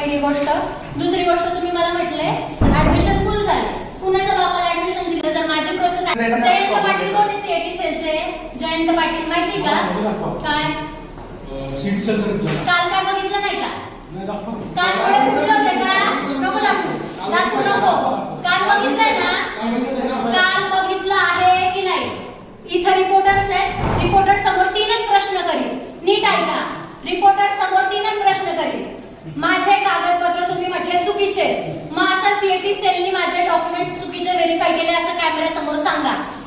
पहिली गोष्ट. दुसरी गोष्ट तुम्ही मला म्हटले ऍडमिशन फुल झाले. कुणाच्या बापाला ऍडमिशन दिलं जर माझी प्रोसेस जयंत पाटील कोण सीएटी सेलचे जयंत पाटील माहिती का? काय? काल काय बघितलं नाही का? काल डोळे फुटले होते का? नको दाखवू. दाखवू नको. काल बघितलंय ना? काल बघितलं आहे की नाही? इथं रिपोर्टर्स आहेत. रिपोर्टर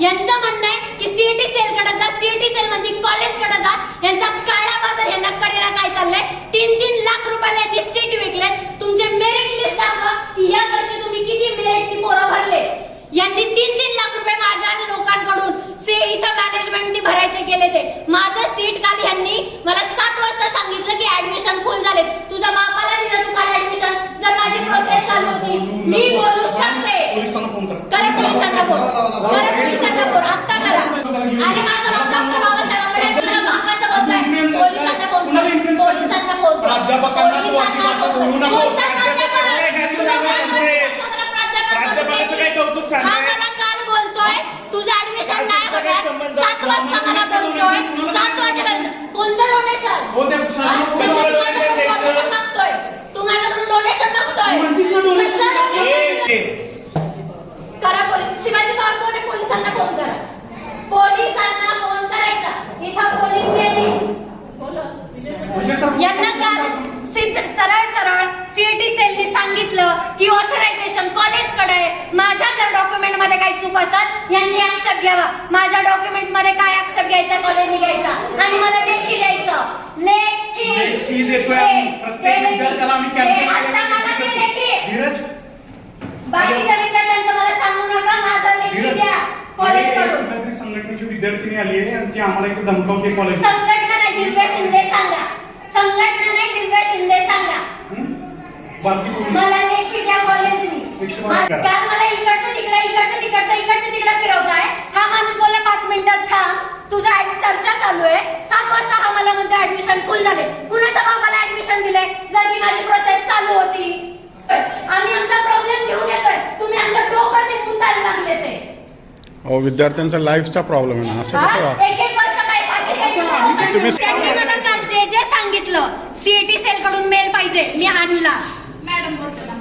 यांचं म्हणणं आहे की सीईटी सेल कडे जा सीईटी सेल मध्ये कॉलेजकडे जा. यांचा काळा बाजार यांना कडेला काय चाललंय? तीन तीन लाख रुपयाला यांनी सीट विकले तुमचे मेरिट लिस्ट दाखवा की या वर्षी तुम्ही किती मेरिट ती पोरं भरले? यांनी तीन तीन लाख रुपये माझ्या आणि लोकांकडून से इथं मॅनेजमेंटनी भरायचे केले ते. माझं सीट काल यांनी मला सात वाजता सांगितलं की ऍडमिशन फुल झाले तुझ्या बापाला दिलं तू काल ऍडमिशन जर माझी प्रोसेस चालू होती मी बोलू शकते पोलिसांना फोन करा करा पोलिसांना फोन करा पोलिसांना फोन आत्ता करा आणि माझं नाव डॉक्टर बाबासाहेब आंबेडकर तुला बापाचं बोलतोय पोलिसांना फोन कर पोलिसांना फोन कर प्राध्यापकांना तू अशी भाषा बोलू नको. कोणता प्राध्यापक? प्राध्यापक तुला काय काय बोलतोय? बोलतोय? प्राध्यापक प्राध्यापकाचं. काय कौतुक सांगताय? मला काल बोलतोय. तुझं ऍडमिशन नाही प्राध्यापकाचा काय होणार. संबंध? सात वाजता मला बोलतोय. सात वाजेपर्यंत. कोणतं डोनेशन हो, ते? डोनेशन मागतोय. माझ्याकडून डोनेशन मागतोय? करा पोलीस. शिवाजी पवार कोण आहे? पोलिसांना फोन करा. पोलिसांना फोन करायचा. इथं पोलीस बोला. यांना काल सिद्ध सरळ सरळ सीएटी सेलनी सांगितलं की ऑथरायझेशन कॉलेजकडे आहे. माझ्या जर डॉक्युमेंटमध्ये काही चूक असेल यांनी आक्षेप घ्यावा. माझ्या डॉक्युमेंट्समध्ये काय आक्षेप घ्यायचा कॉलेजने घ्यायचा? आणि मला लेखी द्यायचं लेखी. लेखी देतोय आम्ही. प्रत्येक विद्यार्थ्याला आम्ही लेखी. cancel आता मला ते लेखी. धीरज. बाकीच्या विद्यार्थ्यांचं मला सांगू नका माझा लेखी द्या. संघटनेची विद्यार्थिनी आली आहे आणि ती आम्हाला इथे धमकावते कॉलेज संघटना नाही दिव्या शिंदे सांगा संघटना नाही दिव्या शिंदे सांगा बाकी मला लेखी द्या कॉलेजनी एकशे बारा करा. काल मला इकडचं तिकडे इकडचं तिकडचं इकडचं तिकडे फिरवताय. हा माणूस बोलला पाच मिनिटात थांब. तुझा ऍड- चर्चा चालू आहे. सात वाजता हा मला म्हणतो ऍडमिशन फुल झाले. ऍडमिशन दिले. जर की माझी प्रोसेस चालू होती आम्ही आमचा प्रॉब्लेम घेऊन येतोय. तुम्ही आमच्या मुतायला लागले ते. अहो विद्यार्थ्यांचा लाईफचा प्रॉब्लेम आहे ना असं कसं हा? वा एक एक वर्ष काय फाशी घ्यायची? तुम्ही- त्यांनी मला काल जे जे सांगितलं सीएटी सेल कडून मेल पाहिजे मी आणला. ম্যাডাম বলছিলাম